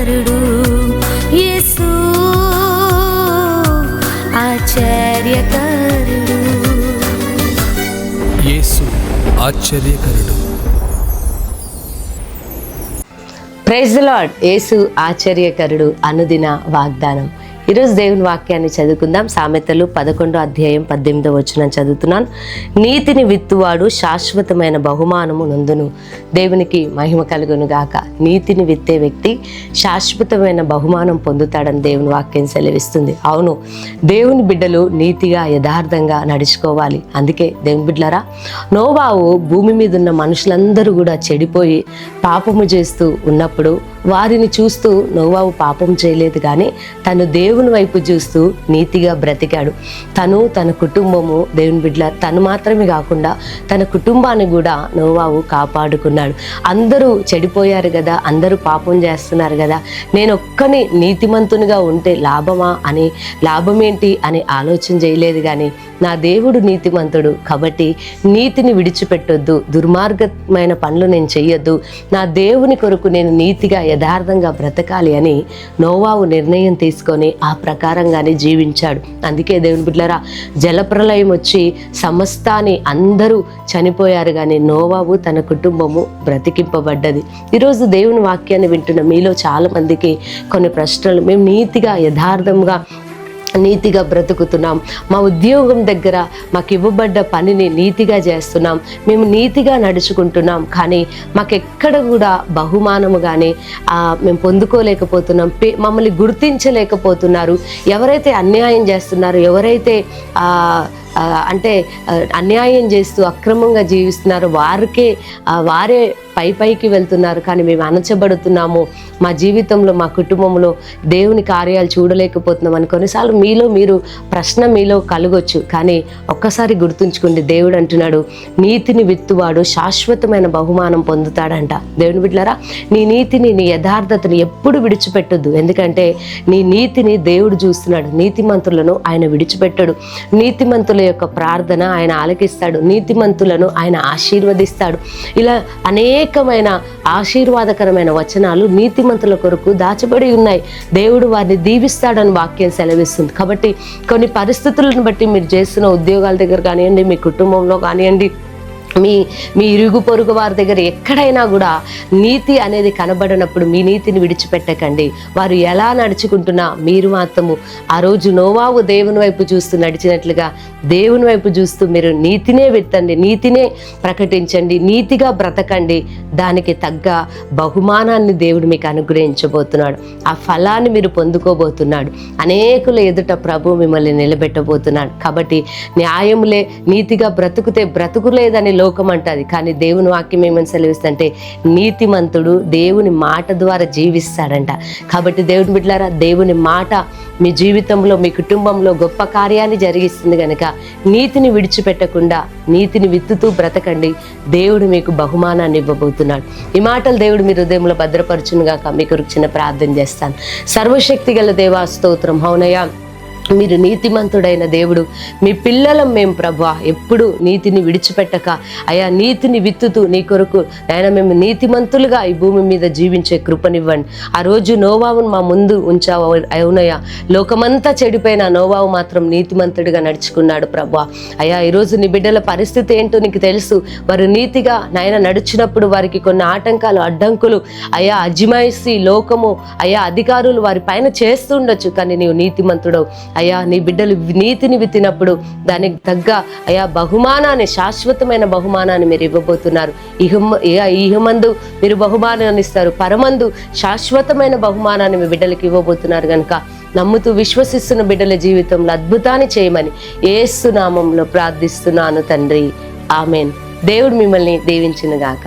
ఆశ్చర్యకరుడు యేసు ఆశ్చర్యకరుడు. యేసు ఆశ్చర్యకరుడు. Praise lord. యేసు ఆశ్చర్యకరుడు అనుదిన వాగ్దానం. ఈరోజు దేవుని వాక్యాన్ని చదువుకుందాం. సామెతలు పదకొండో అధ్యాయం పద్దెనిమిదో వచ్చిన చదువుతున్నాను. నీతిని విత్తువాడు శాశ్వతమైన బహుమానము నందును. దేవునికి మహిమ కలుగును గాక. నీతిని విత్తే వ్యక్తి శాశ్వతమైన బహుమానం పొందుతాడని దేవుని వాక్యం సెలవిస్తుంది. అవును దేవుని బిడ్డలు నీతిగా యథార్థంగా నడుచుకోవాలి. అందుకే దేవుని బిడ్డలారా నోవావు భూమి మీద ఉన్న మనుషులందరూ కూడా చెడిపోయి పాపము చేస్తూ ఉన్నప్పుడు వారిని చూస్తూ నోవావు పాపం చేయలేదు కానీ తను దేవుని వైపు చూస్తూ నీతిగా బ్రతికాడు. తను తన కుటుంబము దేవుని బిడ్డ తను మాత్రమే కాకుండా తన కుటుంబాన్ని కూడా నోవావు కాపాడుకున్నాడు. అందరూ చెడిపోయారు కదా అందరూ పాపం చేస్తున్నారు కదా నేను ఒక్కని నీతిమంతునిగా ఉంటే లాభమా అని లాభమేంటి అని ఆలోచన చేయలేదు కానీ నా దేవుడు నీతిమంతుడు కాబట్టి నీతిని విడిచిపెట్టొద్దు దుర్మార్గమైన పనులు నేను చెయ్యొద్దు. నా దేవుని కొరకు నేను నీతిగా యథార్థంగా బ్రతకాలి అని నోవావు నిర్ణయం తీసుకొని ఆ ప్రకారంగానే జీవించాడు. అందుకే దేవుని బిడ్డరా జలప్రలయం వచ్చి సమస్తాన్ని అందరూ చనిపోయారు కానీ నోవావు తన కుటుంబము బ్రతికింపబడ్డది. ఈరోజు దేవుని వాక్యాన్ని వింటున్న మీలో చాలామందికి కొన్ని ప్రశ్నలు. మేము నీతిగా యథార్థంగా నీతిగా బ్రతుకుతున్నాం. మా ఉద్యోగం దగ్గర మాకు ఇవ్వబడ్డ పనిని నీతిగా చేస్తున్నాం. మేము నీతిగా నడుచుకుంటున్నాం. కానీ మాకు ఎక్కడ కూడా బహుమానము కానీ మేము పొందుకోలేకపోతున్నాం. పే- మమ్మల్ని గుర్తించలేకపోతున్నారు. ఎవరైతే అన్యాయం చేస్తున్నారో ఎవరైతే అంటే అన్యాయం చేస్తూ అక్రమంగా జీవిస్తున్నారో వారికే వారే పై పైకి వెళ్తున్నారు. కానీ మేము అణచబడుతున్నాము. మా జీవితంలో మా కుటుంబంలో దేవుని కార్యాలు చూడలేకపోతున్నాం అని కొన్నిసార్లు మీలో మీరు ప్రశ్న మీలో కలగొచ్చు. కానీ ఒక్కసారి గుర్తుంచుకోండి. దేవుడు అంటున్నాడు నీతిని విత్తువాడు శాశ్వతమైన బహుమానం పొందుతాడంట. దేవుని బిడ్డలారా నీ నీతిని నీ యథార్థతని ఎప్పుడు విడిచిపెట్టొద్దు. ఎందుకంటే నీ నీతిని దేవుడు చూస్తున్నాడు. నీతిమంతులను ఆయన విడిచిపెట్టడు. నీతిమంతుల యొక్క ప్రార్థన ఆయన ఆలకిస్తాడు. నీతిమంతులను ఆయన ఆశీర్వదిస్తాడు. ఇలా అనేకమైన ఆశీర్వాదకరమైన వచనాలు నీతిమంతుల కొరకు దాచబడి ఉన్నాయి. దేవుడు వారిని దీవిస్తాడని వాక్యం సెలవిస్తుంది. కాబట్టి కొన్ని పరిస్థితులను బట్టి మీరు చేస్తున్న ఉద్యోగాలు దగ్గర కానివ్వండి మీ కుటుంబంలో కానివ్వండి మీ మీ ఇరుగు పొరుగు వారి దగ్గర ఎక్కడైనా కూడా నీతి అనేది కనబడినప్పుడు మీ నీతిని విడిచిపెట్టకండి. వారు ఎలా నడుచుకుంటున్నా మీరు మాత్రము ఆ రోజు నోవావు దేవుని వైపు చూస్తూ నడిచినట్లుగా దేవుని వైపు చూస్తూ మీరు నీతినే విత్తండి నీతినే ప్రకటించండి నీతిగా బ్రతకండి. దానికి తగ్గ బహుమానాన్ని దేవుడు మీకు అనుగ్రహించబోతున్నాడు. ఆ ఫలాన్ని మీరు పొందుకోబోతున్నాడు. అనేకుల ఎదుట ప్రభు మిమ్మల్ని నిలబెట్టబోతున్నాడు. కాబట్టి న్యాయములే నీతిగా బ్రతుకుతే బ్రతుకులేదని లోకం అంటుంది. కానీ దేవుని వాక్యం ఏమని సెలవిస్తుంటే నీతిమంతుడు దేవుని మాట ద్వారా జీవిస్తాడంట. కాబట్టి దేవుని బిడ్డలారా దేవుని మాట మీ జీవితంలో మీ కుటుంబంలో గొప్ప కార్యాన్ని జరిగిస్తుంది కనుక నీతిని విడిచిపెట్టకుండా నీతిని విత్తుతూ బ్రతకండి. దేవుడు మీకు బహుమానాన్ని ఇవ్వబోతున్నాడు. ఈ మాటలు దేవుడు మీ హృదయంలో భద్రపరచునుగాక మీకు చిన్న ప్రార్థన చేస్తాను. సర్వశక్తి గల దేవా స్తోత్రం. హౌనయ్య మీరు నీతిమంతుడైన దేవుడు. మీ పిల్లలం మేము ప్రభా. ఎప్పుడు నీతిని విడిచిపెట్టక అయా నీతిని విత్తుతూ నీ కొరకు ఆయన మేము నీతిమంతులుగా ఈ భూమి మీద జీవించే కృపనివ్వండి. ఆ రోజు నోవావును మా ముందు ఉంచావు అవునయ్యా. లోకమంతా చెడిపోయిన నోవావు మాత్రం నీతిమంతుడిగా నడుచుకున్నాడు ప్రభా. అయ్యా ఈరోజు నీ బిడ్డల పరిస్థితి ఏంటో నీకు తెలుసు. వారు నీతిగా నాయన నడిచినప్పుడు వారికి కొన్ని ఆటంకాలు అడ్డంకులు అయా అజిమాయిసి లోకము అయా అధికారులు వారి పైన చేస్తుండొచ్చు కానీ నీవు నీతిమంతుడవు. అయ్యా నీ బిడ్డలు నీతిని విత్తినప్పుడు దానికి తగ్గ అయా బహుమానాన్ని శాశ్వతమైన బహుమానాన్ని మీరు ఇవ్వబోతున్నారు. ఇహమ ఇహమందు మీరు బహుమానాన్ని ఇస్తారు. పరమందు శాశ్వతమైన బహుమానాన్ని మీ బిడ్డలకి ఇవ్వబోతున్నారు కనుక నమ్ముతూ విశ్వసిస్తున్న బిడ్డల జీవితంలో అద్భుతాన్ని చేయమని ఏసునామంలో ప్రార్థిస్తున్నాను తండ్రి. ఆమెన్. దేవుడు మిమ్మల్ని దీవించినగాక.